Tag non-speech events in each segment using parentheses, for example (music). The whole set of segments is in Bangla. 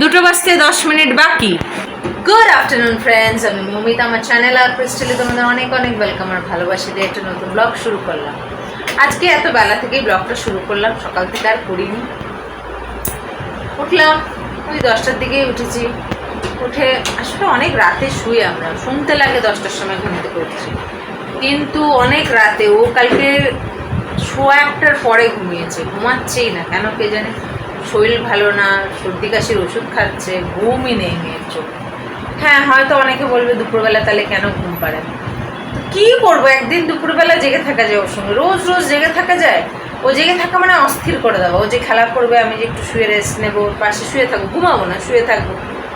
দুটো বাজতে দশ মিনিট বাকি। গুড আফটারনুন ফ্রেন্ডস আমি মমিতা, আমার চ্যানেল আর ক্রিস্টালে তোমাদের অনেক অনেক ওয়েলকাম আর ভালোবাসি দিয়ে একটা নতুন ব্লগ শুরু করলাম। আজকে এত বেলা থেকেই ব্লগটা শুরু করলাম, সকাল থেকে আর করিনি। উঠলাম, ওই দশটার দিকেই উঠেছি। উঠে আসলে অনেক রাতে শুই আমরা, শুনতে লাগে দশটার সময় ঘুম থেকে উঠছি। কিন্তু অনেক রাতে ও কালকে সোয়া একটার পরে ঘুমিয়েছে, ঘুমাচ্ছেই না, কেন কে জানে? শরীর ভালো না, সর্দি কাশির ওষুধ খাচ্ছে, ঘুমই নেই মেয়ের চোখ। হ্যাঁ হয়তো অনেকে বলবে দুপুরবেলা তাহলে কেন ঘুম পারে কী করব? একদিন দুপুরবেলা জেগে থাকা যায় ওর সঙ্গে। রোজ রোজ জেগে থাকা যায়। ও জেগে থাকা মানে অস্থির করে দেবো ও যে খেলা করবে, আমি যে একটু শুয়ে রেস্ট নেব, পাশে শুয়ে থাকব, ঘুমাবো না, শুয়ে থাকব।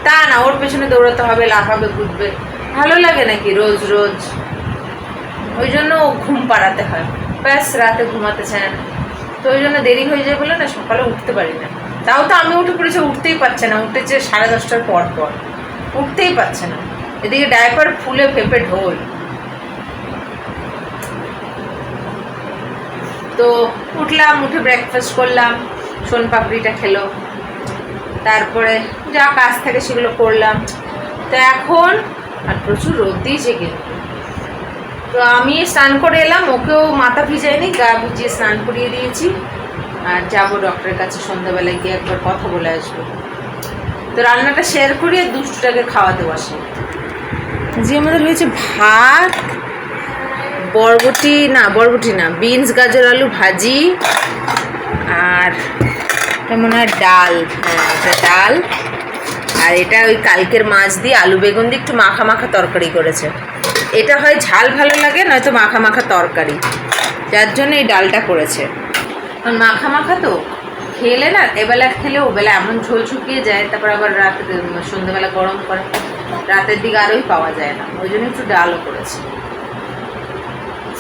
তা না, ওর পেছনে দৌড়াতে হবে, লাফাবে, ঘুরবে। ভালো লাগে নাকি রোজ রোজ? ওই জন্য ও ঘুম পাড়াতে হয়। ব্যাস, রাতে ঘুমাতে চায় না। তো ওই জন্য দেরি হয়ে যায় বলে না সকালে উঠতে পারি না। তাও তো আমি উঠে পড়েছি উঠতেই পারছে না। উঠেছে সাড়ে দশটার পর পর। উঠতেই পারছে না। এদিকে ডাইপার ফুলে ফেপে ঢোল। তো উঠলাম, উঠে ব্রেকফাস্ট করলাম, সোন পাপড়িটা খেলো। তারপরে যা কাজ থাকে সেগুলো করলাম। তো এখন আর প্রচুর রোদ দিয়েছে কিন্তু তো আমি স্নান করে এলাম, ওকেও মাথা ভিজাইনি, গা ভিজিয়ে স্নান করিয়ে দিয়েছি। আর যাব ডক্টরের কাছে সন্ধ্যাবেলায় গিয়ে একবার কথা বলে আসব। তো রান্নাটা শেয়ার করি আর দুষ্টুটাকে খাওয়াতে বসে। যে আমাদের হয়েছে ভাত, বরবটি, না বরবটি না, বিনস, গাজর, আলু ভাজি, আর মনে হয় ডাল। হ্যাঁ এটা ডাল। আর এটা ওই কালকের মাছ দিয়ে আলু বেগুন দিয়ে একটু মাখা মাখা তরকারি করেছে। এটা হয় ঝাল ভালো লাগে, নয়তো মাখা মাখা তরকারি। যার জন্য এই ডালটা করেছে। কারণ মাখা মাখা তো, খেলে না, এবেলা খেলে ওবেলা এমন ঝোল শুকিয়ে যায়, তারপর আবার রাতে সন্ধ্যেবেলা গরম করে। রাতের দিকে আরোই পাওয়া যায় না, ওই জন্য একটু ডালও করেছে।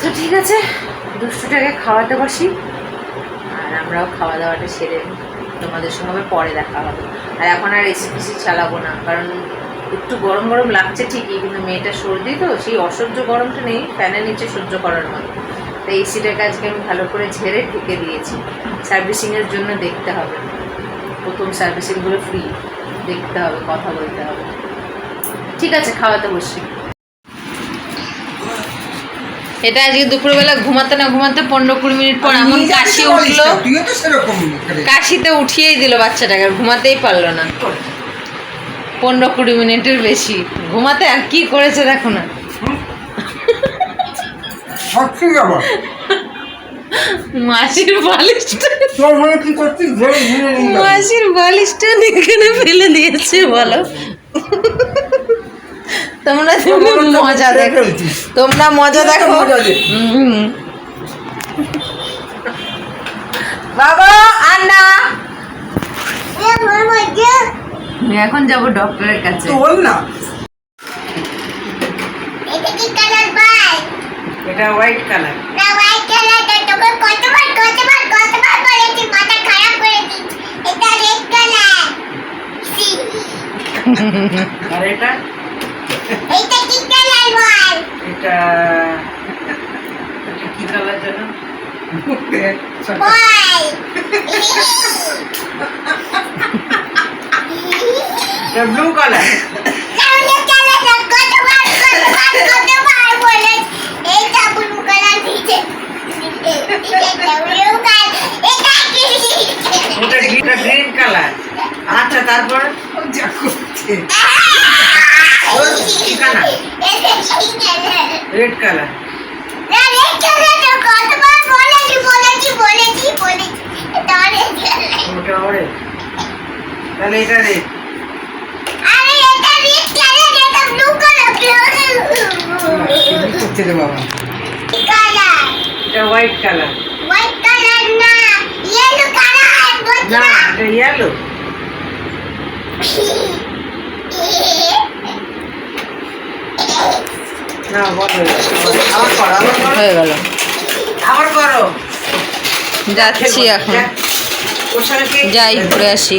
তো ঠিক আছে, দুষ্টুটাকে খাওয়াতে বসি, আর আমরাও খাওয়া দাওয়াটা সেরে তোমাদের সঙ্গে পরে দেখা হবে। আর এখন আর রেসিপি চালাবো না, কারণ একটু গরম গরম লাগছে ঠিকই কিন্তু মেয়েটা সর্দি তো সেই অসহ্য গরমটা নেই ফ্যানের নিচে সহ্য করার মতো। তাই এসিটাকে আজকে আমি ভালো করে ঝেড়ে ঢেকে দিয়েছি। সার্ভিসিংয়ের জন্য দেখতে হবে। প্রথম সার্ভিসিংগুলো ফ্রি দেখতে হবে কথা বলতে হবে। ঠিক আছে খাওয়াতে বসি এটা আজকে দুপুরবেলা ঘুমাতে না ঘুমাতে পনেরো কুড়ি মিনিট পর এমন কাশি উঠল। তো কাশিতে উঠিয়েই দিল বাচ্চাটাকে আর ঘুমাতেই পারল না। পনেরো কুড়ি মিনিটের বেশি। ঘুমাতে আর কি করেছে দেখো না। মাসির বালিশটা। মাসির বালিশটা এখানে ফেলে দিয়েছে বলো। তোমরা তুমি মজা দেখো। তোমরা মজা দেখো। বাবা আর না। আমি এখন যাব ডক্টরের কাছে। তো বল না। এটা কি কালার ভাই এটা হোয়াইট কালার। না হোয়াইট কালারটা তোকে কতবার কতবার কতবার বলেছি মাথা খারাপ করে দিচ্ছি এটা রেড কালার। আর এটা? এটা কি কালার ভাই এটা এটা কি কালার ভাই (laughs) এটা ব্লু কালার তাহলে কালারটা কতবার কতবার কতবার বলে এইটা ব্লু কালার দিতে এটা ব্লু কালার এটা কি এটা এটা গ্রিন কালার আচ্ছা তারপর যা করছে ঠিকানা এটা কি কালার রেড কালার না রেড কালারটা করছে রে বাবা। এটা হোয়াইট কালার হোয়াইট কালার না ইয়েলো কালার না এটা ইয়েলো না বল। আবার করো হয়ে গেল। আবার করো। যাচ্ছি এখন। যাই ঘুরে আসি।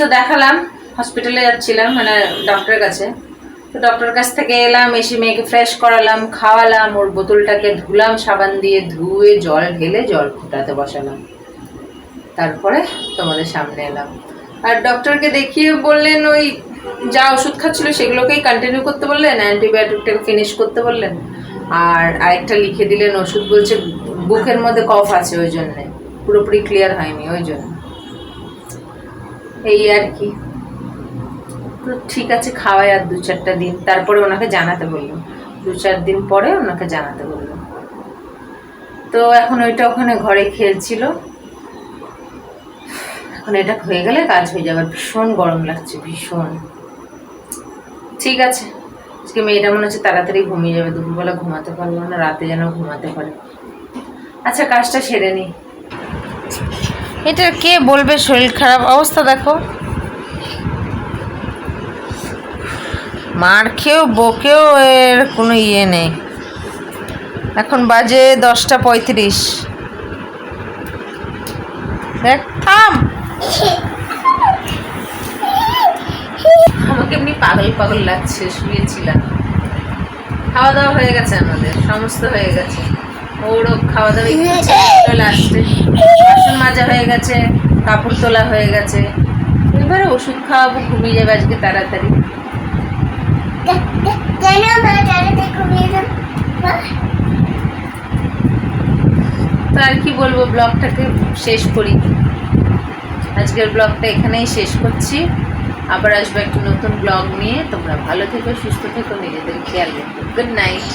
তো দেখালাম হসপিটালে যাচ্ছিলাম মানে ডক্টরের কাছে। তো ডক্টরের কাছ থেকে এলাম, এসে মেয়েকে ফ্রেশ করালাম, খাওয়ালাম, ওর বোতলটাকে ধুলাম, সাবান দিয়ে ধুয়ে জল ঢেলে জল ফুটাতে বসালাম। তারপরে তোমাদের সামনে এলাম। আর ডক্টরকে দেখিয়ে বললেন, ওই যা ওষুধ খাচ্ছিল সেগুলোকেই কন্টিনিউ করতে বললেন অ্যান্টিবায়োটিকটাকে ফিনিশ করতে বললেন। আর আরেকটা লিখে দিলেন, ওষুধ বলছে, বুকের মধ্যে কফ আছে, ওই জন্যে। পুরোপুরি ক্লিয়ার হয়নি, ওই জন্য। এই আর কি। তো ঠিক আছে, খাওয়াই আর দু চারটা দিন। তারপরে ওনাকে জানাতে বললাম। দু চার দিন পরে ওনাকে জানাতে বললাম। তো এখন ওইটা ওখানে ঘরে খেলছিল। এখন এটা হয়ে গেলে কাজ হয়ে যাবে। ভীষণ গরম লাগছে, ভীষণ। ঠিক আছে। আজকে মেয়েটা মনে হচ্ছে তাড়াতাড়ি ঘুমিয়ে যাবে। দুপুরবেলা ঘুমাতে পারব না, রাতে যেন ঘুমাতে পারে। আচ্ছা কাজটা সেরে নিই এটা কে বলবে শরীর খারাপ অবস্থা দেখো। মার খেয়েও বকেও এর কোনো ইয়ে নেই। এখন বাজে দশটা পঁয়ত্রিশ। দেখ, থাম। আমাকে এমনি পাগল পাগল লাগছে, শুয়েছিলাম। খাওয়া দাওয়া হয়ে গেছে আমাদের, সমস্ত হয়ে গেছে। ওরও খাওয়া দাওয়া লাস্টে বাসন মাজা হয়ে গেছে কাপড় তোলা হয়ে গেছে। এবারে ওষুধ খাওয়াবো ঘুমিয়ে যাবে আজকে তাড়াতাড়ি। তো আর কি বলব ব্লগটাকে শেষ করি। আজকের ব্লগটা এখানেই শেষ করছি। আবার আসব একটা নতুন ব্লগ নিয়ে। তোমরা ভালো থেকো সুস্থ থেকো নিজেদের খেয়াল রেখো। Good night